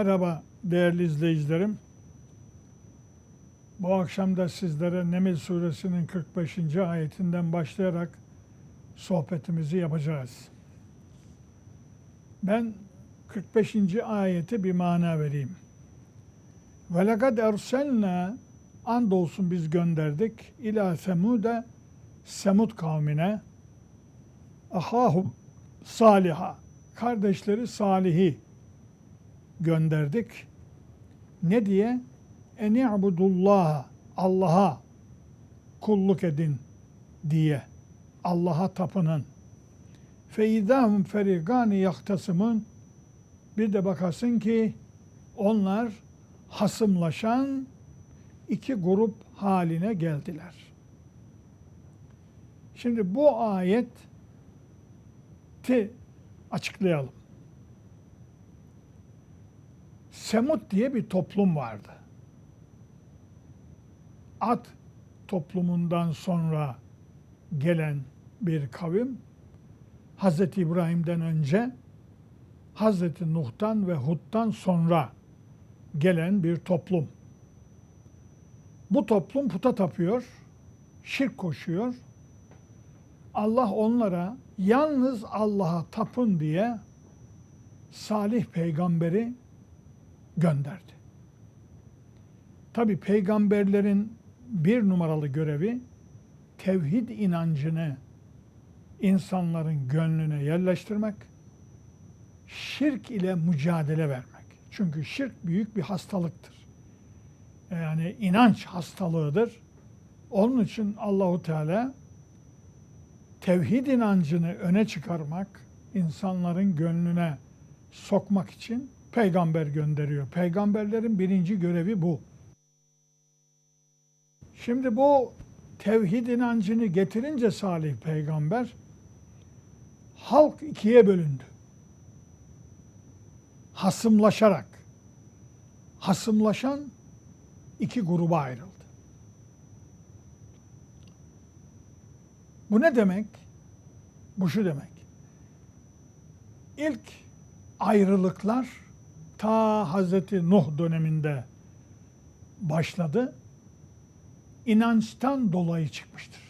Merhaba değerli izleyicilerim. Bu akşam da sizlere Neml suresinin 45. ayetinden başlayarak sohbetimizi yapacağız. Ben 45. ayete bir mana vereyim. Ve lekad erselna andolsun biz gönderdik ila semude Semud kavmine ahahum saliha kardeşleri Salih'i gönderdik. Ne diye? Eni'budullah Allah'a kulluk edin diye. Allah'a tapının. Feidahum ferigani yaktasımın bir de bakasın ki onlar hasımlaşan iki grup haline geldiler. Şimdi bu ayeti açıklayalım. Semut diye bir toplum vardı. At toplumundan sonra gelen bir kavim, Hz. İbrahim'den önce, Hz. Nuh'tan ve Hud'dan sonra gelen bir toplum. Bu toplum puta tapıyor, şirk koşuyor. Allah onlara yalnız Allah'a tapın diye Salih peygamberi gönderdi. Tabi peygamberlerin bir numaralı görevi tevhid inancını insanların gönlüne yerleştirmek, şirk ile mücadele vermek. Çünkü şirk büyük bir hastalıktır. Yani inanç hastalığıdır. Onun için Allahu Teala tevhid inancını öne çıkarmak, insanların gönlüne sokmak için peygamber gönderiyor. Peygamberlerin birinci görevi bu. Şimdi bu tevhid inancını getirince Salih peygamber halk ikiye bölündü. Hasımlaşarak. Hasımlaşan iki gruba ayrıldı. Bu ne demek? Bu şu demek. İlk ayrılıklar ta Hazreti Nuh döneminde başladı. İnançtan dolayı çıkmıştır.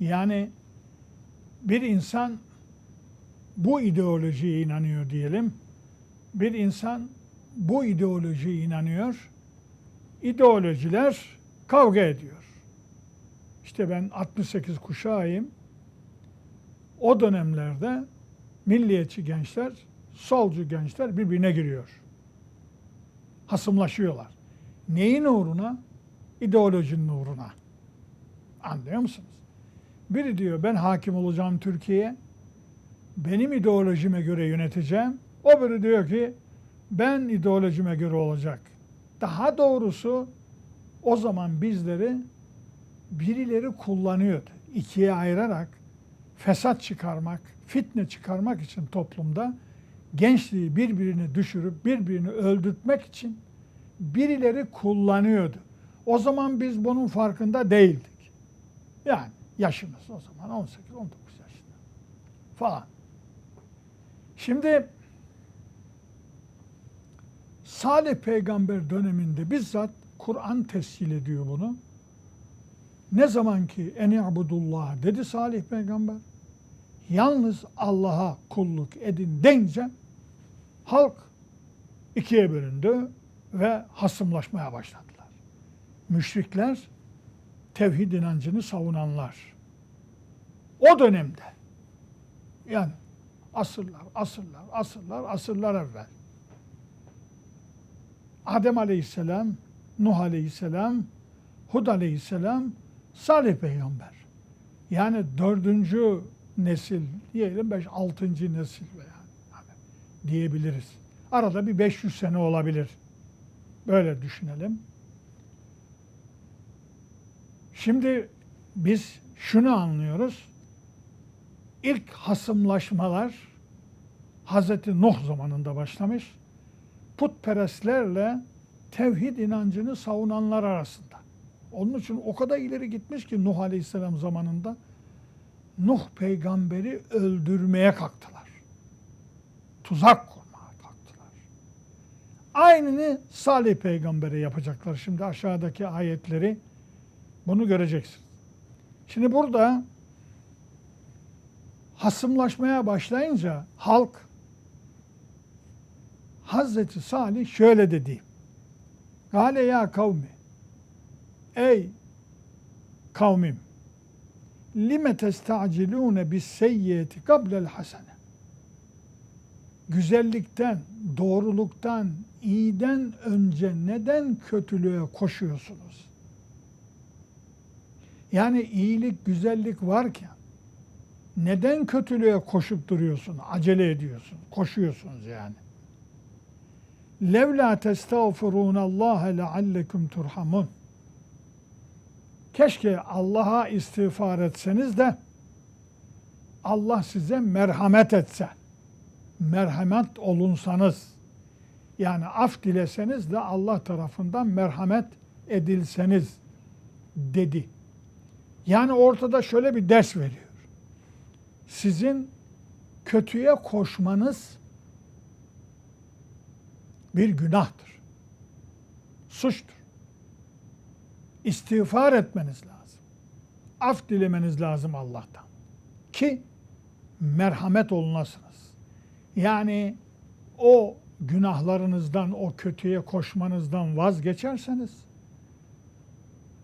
Yani bir insan bu ideolojiye inanıyor diyelim. Bir insan bu ideolojiye inanıyor. İdeolojiler kavga ediyor. İşte ben 68 kuşağıyım. O dönemlerde milliyetçi gençler, solcu gençler birbirine giriyor. Hasımlaşıyorlar. Neyin uğruna? İdeolojinin uğruna. Anlıyor musunuz? Biri diyor ben hakim olacağım Türkiye'ye. Benim ideolojime göre yöneteceğim. O biri diyor ki ben ideolojime göre olacak. Daha doğrusu o zaman bizleri birileri kullanıyordu. İkiye ayırarak fesat çıkarmak, fitne çıkarmak için toplumda gençliği birbirini düşürüp birbirini öldürtmek için birileri kullanıyordu. O zaman biz bunun farkında değildik. Yani yaşımız o zaman 18-19 yaşında falan. Şimdi Salih peygamber döneminde bizzat Kur'an tescil ediyor bunu. Ne zaman ki eni'budullah dedi Salih peygamber, yalnız Allah'a kulluk edin deyince halk ikiye bölündü ve hasımlaşmaya başladılar. Müşrikler, tevhid inancını savunanlar. O dönemde yani asırlar, asırlar, asırlar, asırlar evvel Adem Aleyhisselam, Nuh Aleyhisselam, Hud Aleyhisselam, Salih Peygamber. Yani dördüncü nesil diyelim, beş, altıncı nesil veya yani diyebiliriz. Arada bir 500 sene olabilir. Böyle düşünelim. Şimdi biz şunu anlıyoruz. İlk hasımlaşmalar Hazreti Nuh zamanında başlamış. Putperestlerle tevhid inancını savunanlar arasında. Onun için o kadar ileri gitmiş ki Nuh Aleyhisselam zamanında Nuh peygamberi öldürmeye kalktılar. Tuzak kurmaya Aynını Salih peygambere yapacaklar. Şimdi aşağıdaki ayetleri bunu göreceksin. Şimdi burada hasımlaşmaya başlayınca halk Hazreti Salih şöyle dedi. Gale ya kavmi. Ey kavmim. Lime testacilune bis seyyiyeti kablel hasene. Güzellikten, doğruluktan, iyiden önce neden kötülüğe koşuyorsunuz? Yani iyilik, güzellik varken neden kötülüğe koşup duruyorsun, acele ediyorsun, koşuyorsunuz yani? Levla testağfirûne Allah leallekum turhamun. Keşke Allah'a istiğfar etseniz de Allah size merhamet etse. Merhamet olunsanız. Yani af dileseniz de Allah tarafından merhamet edilseniz dedi. Yani ortada şöyle bir ders veriyor. Sizin kötüye koşmanız bir günahtır. Suçtur. İstiğfar etmeniz lazım. Af dilemeniz lazım Allah'tan. Ki merhamet olunasınız. Yani o günahlarınızdan, o kötüye koşmanızdan vazgeçerseniz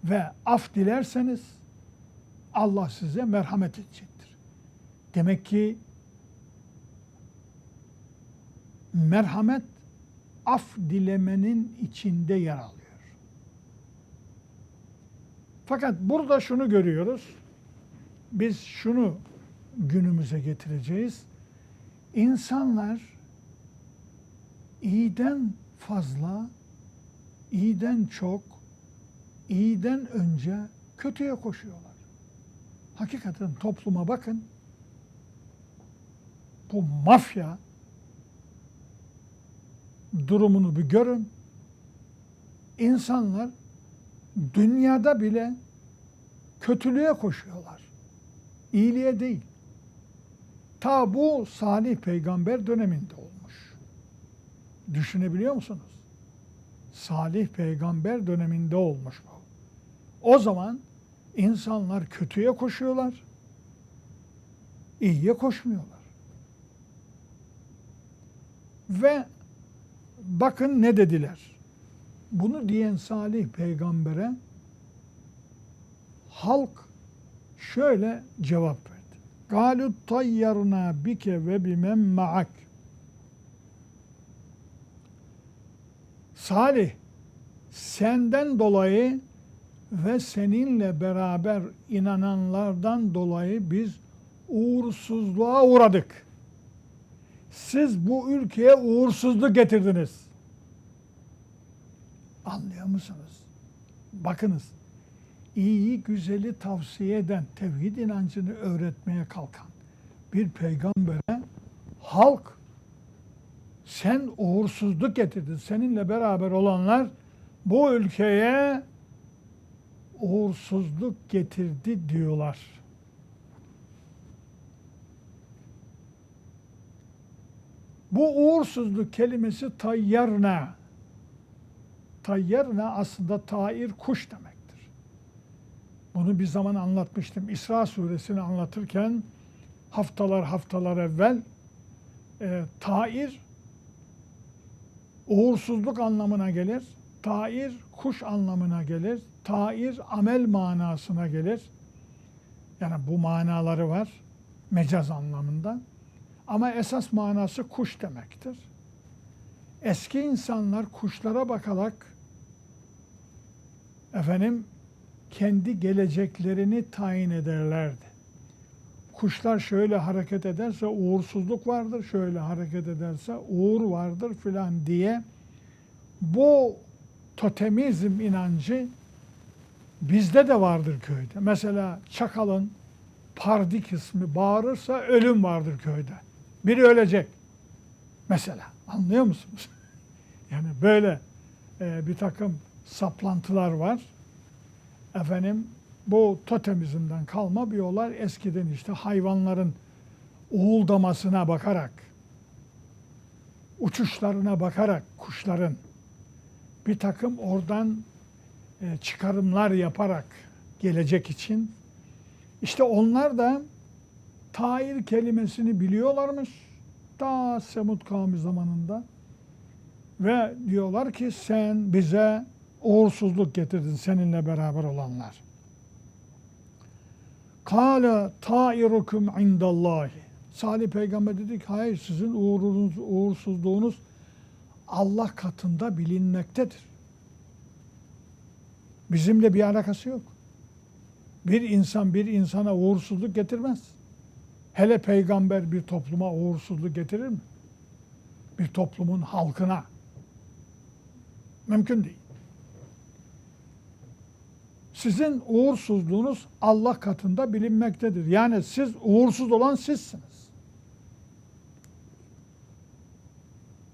ve af dilerseniz Allah size merhamet edecektir. Demek ki merhamet af dilemenin içinde yer alıyor. Fakat burada şunu görüyoruz. Biz şunu günümüze getireceğiz. İnsanlar iyiden fazla, iyiden çok, iyiden önce kötüye koşuyorlar. Hakikaten topluma bakın. Bu mafya durumunu bir görün. İnsanlar dünyada bile kötülüğe koşuyorlar. İyiliğe değil. Ta bu Salih peygamber döneminde olmuş. Düşünebiliyor musunuz? Salih peygamber döneminde olmuş bu. O zaman insanlar kötüye koşuyorlar, iyiye koşmuyorlar. Ve bakın ne dediler. Bunu diyen Salih peygambere halk şöyle cevap verdi. Galut tayyarna bike ve bimen ma'ak. Salih senden dolayı ve seninle beraber inananlardan dolayı biz uğursuzluğa uğradık. Siz bu ülkeye uğursuzluk getirdiniz. Anlıyor musunuz? Bakınız, iyiyi güzeli tavsiye eden, tevhid inancını öğretmeye kalkan bir peygambere halk sen uğursuzluk getirdin. Seninle beraber olanlar bu ülkeye uğursuzluk getirdi diyorlar. Bu uğursuzluk kelimesi tayyarna Tayyarna aslında tair kuş demektir. Bunu bir zaman anlatmıştım. İsra suresini anlatırken haftalar haftalar evvel e, tair uğursuzluk anlamına gelir. Tair kuş anlamına gelir. Tair amel manasına gelir. Yani bu manaları var mecaz anlamında. Ama esas manası kuş demektir. Eski insanlar kuşlara bakarak efendim kendi geleceklerini tayin ederlerdi. Kuşlar şöyle hareket ederse uğursuzluk vardır, şöyle hareket ederse uğur vardır filan diye bu totemizm inancı bizde de vardır köyde. Mesela çakalın pardi kısmı bağırırsa ölüm vardır köyde. Biri ölecek. Mesela anlıyor musunuz? Yani böyle e, bir takım saplantılar var. Efendim bu totemizmden kalma bir yollar eskiden işte hayvanların uğuldamasına bakarak uçuşlarına bakarak kuşların bir takım oradan e, çıkarımlar yaparak gelecek için işte onlar da Tair kelimesini biliyorlarmış ta Semud kavmi zamanında ve diyorlar ki sen bize uğursuzluk getirdin seninle beraber olanlar. Kale tairukum indallahi. Salih peygamber dedi ki hayır sizin uğrunuz, uğursuzluğunuz Allah katında bilinmektedir. Bizimle bir alakası yok. Bir insan bir insana uğursuzluk getirmez. Hele peygamber bir topluma uğursuzluk getirir mi? Bir toplumun halkına. Mümkün değil. Sizin uğursuzluğunuz Allah katında bilinmektedir. Yani siz uğursuz olan sizsiniz.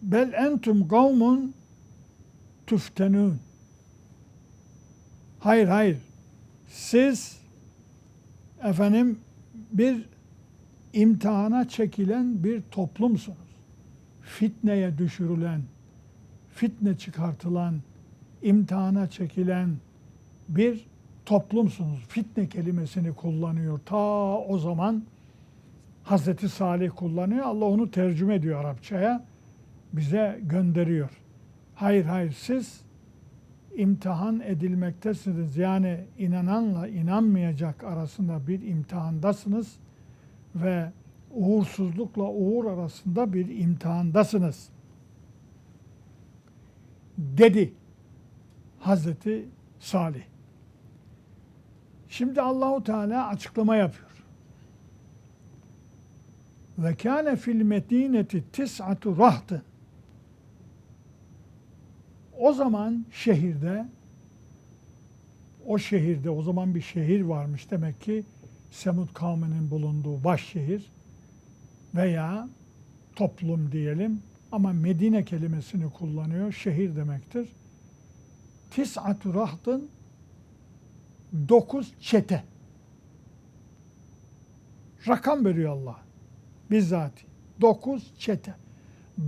Bel entum kavmun tüftenün. Hayır hayır. Siz efendim bir imtihana çekilen bir toplumsunuz. Fitneye düşürülen, fitne çıkartılan, imtihana çekilen bir toplumsunuz. Fitne kelimesini kullanıyor. Ta o zaman Hazreti Salih kullanıyor. Allah onu tercüme ediyor Arapçaya. Bize gönderiyor. Hayır hayır siz imtihan edilmektesiniz. Yani inananla inanmayacak arasında bir imtihandasınız ve uğursuzlukla uğur arasında bir imtihandasınız. Dedi Hazreti Salih. Şimdi Allahu Teala açıklama yapıyor. Ve kâne fil medineti tis'atu rahtın. O zaman şehirde o şehirde o zaman bir şehir varmış demek ki Semud kavminin bulunduğu baş şehir veya toplum diyelim ama Medine kelimesini kullanıyor. Şehir demektir. Tis'atu rahtın dokuz çete. Rakam veriyor Allah. Bizzat. Dokuz çete.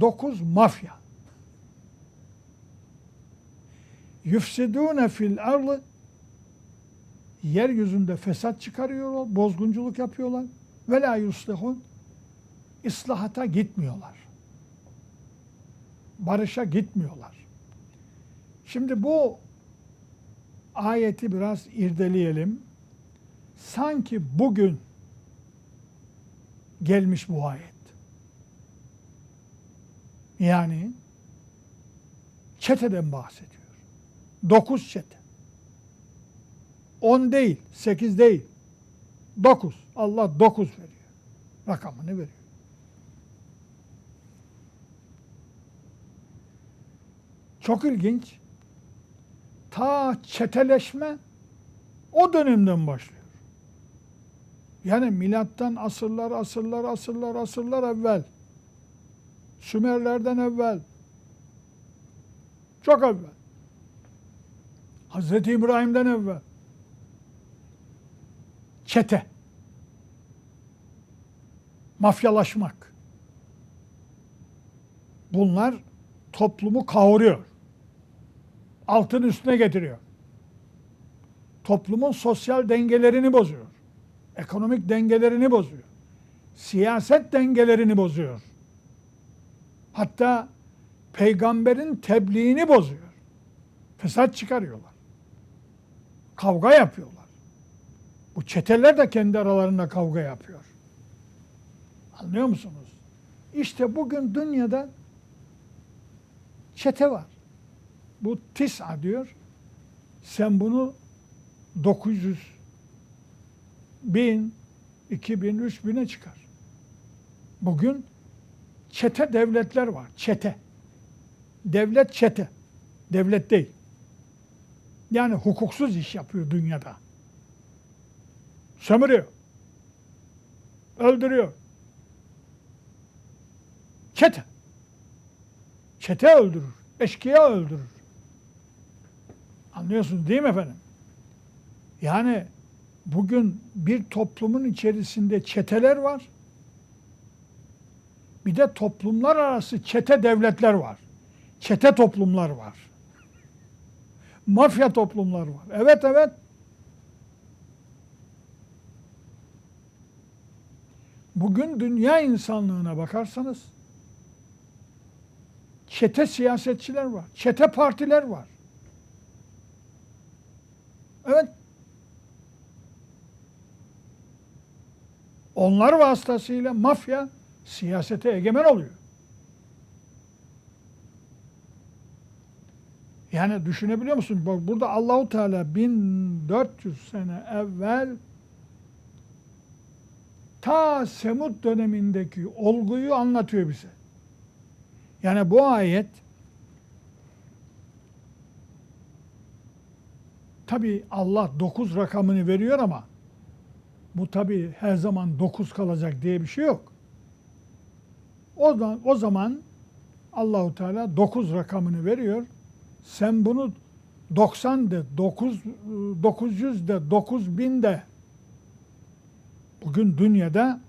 Dokuz mafya. Yüfsidûne fil arlı yeryüzünde fesat çıkarıyorlar, bozgunculuk yapıyorlar. Ve la yuslihun ıslahata gitmiyorlar. Barışa gitmiyorlar. Şimdi bu ayeti biraz irdeleyelim. Sanki bugün gelmiş bu ayet. Yani çeteden bahsediyor. Dokuz çete. On değil, sekiz değil. Dokuz. Allah dokuz veriyor. Rakamını veriyor. Çok ilginç. Ta çeteleşme o dönemden başlıyor. Yani milattan asırlar, asırlar, asırlar, asırlar evvel. Sümerlerden evvel. Çok evvel. Hazreti İbrahim'den evvel. Çete. Mafyalaşmak. Bunlar toplumu kavuruyor. Altın üstüne getiriyor. Toplumun sosyal dengelerini bozuyor. Ekonomik dengelerini bozuyor. Siyaset dengelerini bozuyor. Hatta peygamberin tebliğini bozuyor. Fesat çıkarıyorlar. Kavga yapıyorlar. Bu çeteler de kendi aralarında kavga yapıyor. Anlıyor musunuz? İşte bugün dünyada çete var. Bu tis'a diyor. Sen bunu 900 bin, 2000, 3000'e çıkar. Bugün çete devletler var. Çete. Devlet çete. Devlet değil. Yani hukuksuz iş yapıyor dünyada. Sömürüyor. Öldürüyor. Çete. Çete öldürür. Eşkıya öldürür. Anlıyorsunuz değil mi efendim? Yani bugün bir toplumun içerisinde çeteler var. Bir de toplumlar arası çete devletler var. Çete toplumlar var. Mafya toplumlar var. Evet evet. Bugün dünya insanlığına bakarsanız çete siyasetçiler var. Çete partiler var. Evet. Onlar vasıtasıyla mafya siyasete egemen oluyor. Yani düşünebiliyor musun? Bak burada Allahu Teala 1400 sene evvel ta Semud dönemindeki olguyu anlatıyor bize. Yani bu ayet tabi Allah 9 rakamını veriyor ama bu tabi her zaman 9 kalacak diye bir şey yok. O zaman, o zaman Allahu Teala 9 rakamını veriyor. Sen bunu 90 de, 9 900 de, 9000 de bugün dünyada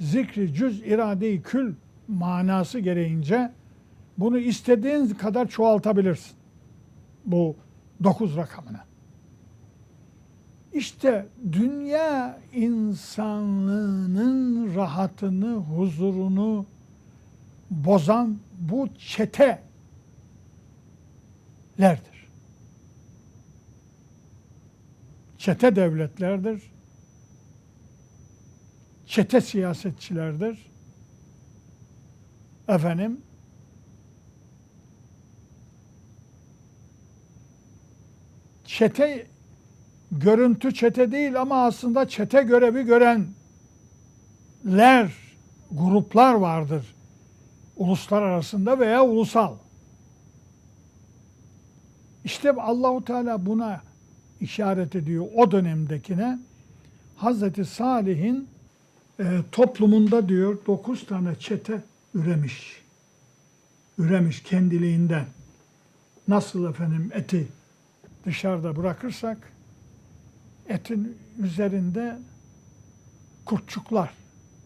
zikri cüz irade-i kül manası gereğince bunu istediğin kadar çoğaltabilirsin. Bu 9 rakamını. İşte dünya insanlığının rahatını, huzurunu bozan bu çetelerdir. Çete devletlerdir. Çete siyasetçilerdir. Efendim, çete görüntü çete değil ama aslında çete görevi görenler, gruplar vardır. Uluslar arasında veya ulusal. İşte Allahu Teala buna işaret ediyor o dönemdekine. Hazreti Salih'in e, toplumunda diyor dokuz tane çete üremiş. Üremiş kendiliğinden. Nasıl efendim eti dışarıda bırakırsak etin üzerinde kurtçuklar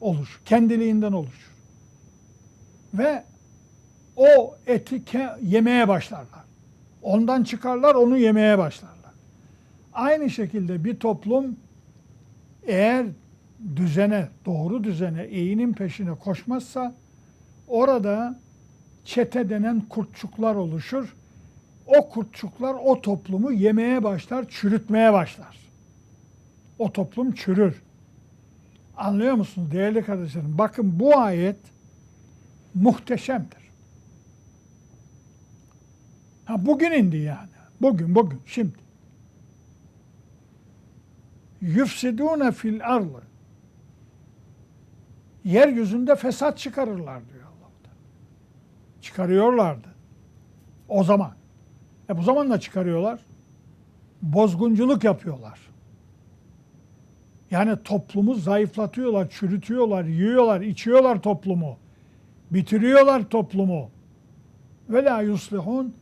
olur. Kendiliğinden oluşur. Ve o eti yemeye başlarlar. Ondan çıkarlar, onu yemeye başlarlar. Aynı şekilde bir toplum eğer düzene, doğru düzene, iyinin peşine koşmazsa orada çete denen kurtçuklar oluşur. O kurtçuklar o toplumu yemeye başlar, çürütmeye başlar. O toplum çürür. Anlıyor musunuz değerli kardeşlerim? Bakın bu ayet muhteşemdir. Ha bugün indi yani. Bugün, bugün, şimdi. Yufsidune fil arlı. Yeryüzünde fesat çıkarırlar diyor Allah. Çıkarıyorlardı. O zaman. E bu zaman da çıkarıyorlar. Bozgunculuk yapıyorlar. Yani toplumu zayıflatıyorlar, çürütüyorlar, yiyorlar, içiyorlar toplumu. Bitiriyorlar toplumu. Ve la yuslihun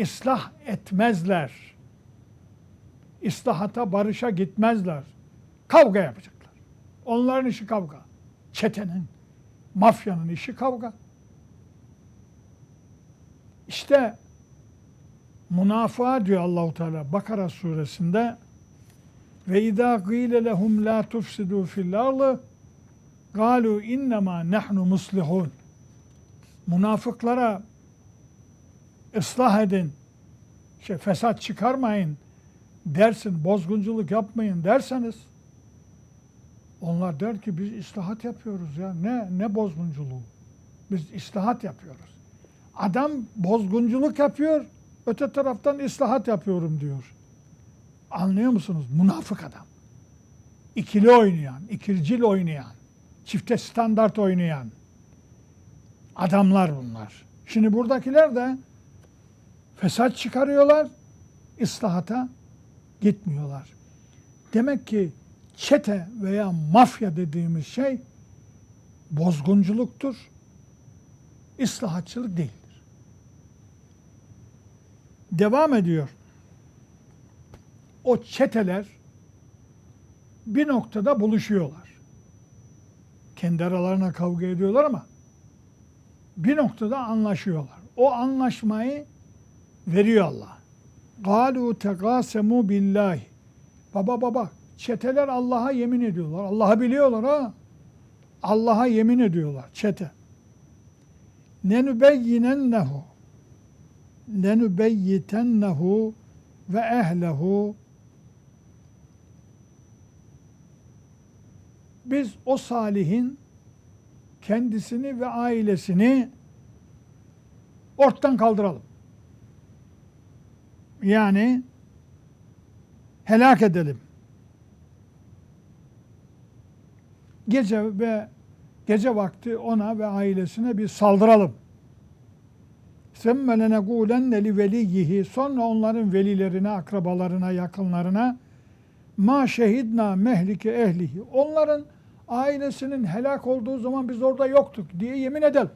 ıslah etmezler. İslahata, barışa gitmezler. Kavga yapacaklar. Onların işi kavga. Çetenin, mafyanın işi kavga. İşte münafığa diyor Allahu Teala Bakara suresinde ve izâ gîle lehum lâ tufsidû fil ardı galu innema nahnu muslihun. Münafıklara ıslah edin, şey, fesat çıkarmayın dersin, bozgunculuk yapmayın derseniz onlar der ki biz islahat yapıyoruz ya. Ne ne bozgunculuğu? Biz islahat yapıyoruz. Adam bozgunculuk yapıyor, öte taraftan islahat yapıyorum diyor. Anlıyor musunuz? Münafık adam. İkili oynayan, ikircil oynayan, çifte standart oynayan adamlar bunlar. Şimdi buradakiler de fesat çıkarıyorlar, ıslahata gitmiyorlar. Demek ki çete veya mafya dediğimiz şey bozgunculuktur, ıslahatçılık değildir. Devam ediyor o çeteler bir noktada buluşuyorlar. Kendi aralarına kavga ediyorlar ama bir noktada anlaşıyorlar. O anlaşmayı veriyor Allah. Galu tegasemu billahi. Baba baba çeteler Allah'a yemin ediyorlar. Allah'ı biliyorlar ha. Allah'a yemin ediyorlar çete. Lenübeyyinennehu lenübeyyitennehu ve ehlehu biz o salihin kendisini ve ailesini ortadan kaldıralım. Yani helak edelim. Gece ve gece vakti ona ve ailesine bir saldıralım. Lenegûlenne li veliyyihi sonra onların velilerine, akrabalarına, yakınlarına ma şehidna mehlike ehlihi. Onların ailesinin helak olduğu zaman biz orada yoktuk diye yemin edelim.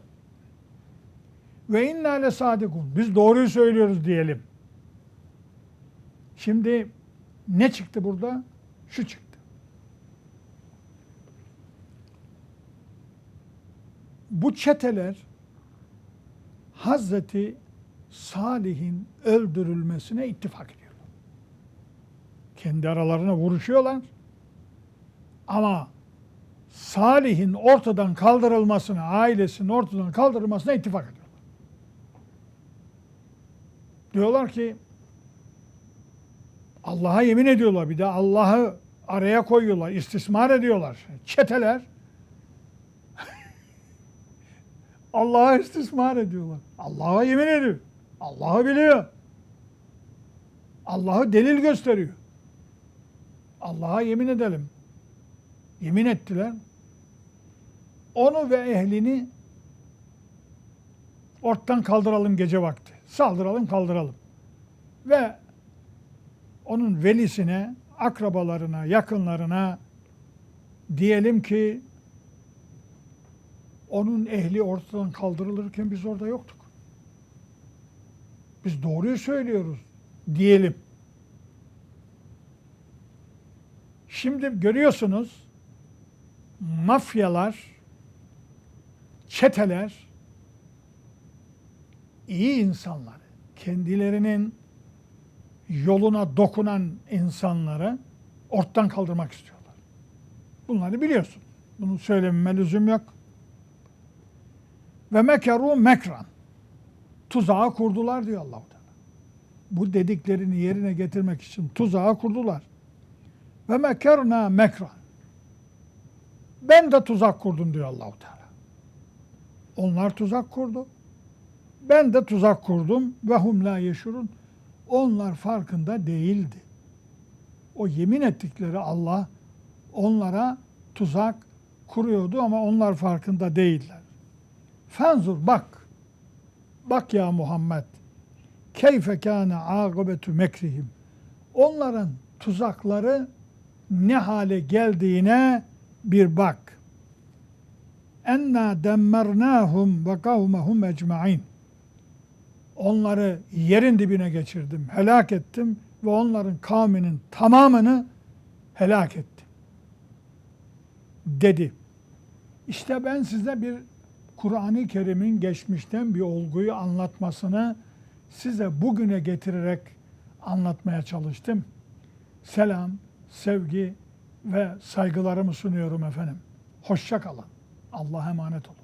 Ve inna le sadikun. Biz doğruyu söylüyoruz diyelim. Şimdi ne çıktı burada? Şu çıktı. Bu çeteler Hazreti Salih'in öldürülmesine ittifak ediyorlar. Kendi aralarına vuruşuyorlar. Ama Salih'in ortadan kaldırılmasına, ailesinin ortadan kaldırılmasına ittifak ediyorlar. Diyorlar ki Allah'a yemin ediyorlar bir de Allah'ı araya koyuyorlar, istismar ediyorlar. Çeteler Allah'a istismar ediyorlar. Allah'a yemin ediyor. Allah'ı biliyor. Allah'ı delil gösteriyor. Allah'a yemin edelim. Yemin ettiler. Onu ve ehlini ortadan kaldıralım gece vakti. Saldıralım, kaldıralım. Ve onun velisine, akrabalarına, yakınlarına diyelim ki onun ehli ortadan kaldırılırken biz orada yoktuk. Biz doğruyu söylüyoruz diyelim. Şimdi görüyorsunuz mafyalar, çeteler iyi insanları, kendilerinin yoluna dokunan insanları ortadan kaldırmak istiyorlar. Bunları biliyorsun. Bunu söylememe lüzum yok. Ve mekeru mekran. Tuzağı kurdular diyor allah Teala. Bu dediklerini yerine getirmek için tuzağı kurdular. Ve mekerna mekran. Ben de tuzak kurdum diyor Allahu Teala. Onlar tuzak kurdu. Ben de tuzak kurdum ve hum la yeşurun. Onlar farkında değildi. O yemin ettikleri Allah onlara tuzak kuruyordu ama onlar farkında değiller. Fenzur bak. Bak ya Muhammed. Keyfe kâne âgıbetü mekrihim. Onların tuzakları ne hale geldiğine bir bak. Enna demmernâhum ve kavmehum ecmaîn. Onları yerin dibine geçirdim, helak ettim ve onların kavminin tamamını helak ettim. Dedi. İşte ben size bir Kur'an-ı Kerim'in geçmişten bir olguyu anlatmasını size bugüne getirerek anlatmaya çalıştım. Selam, sevgi ve saygılarımı sunuyorum efendim. Hoşça kalın. Allah'a emanet olun.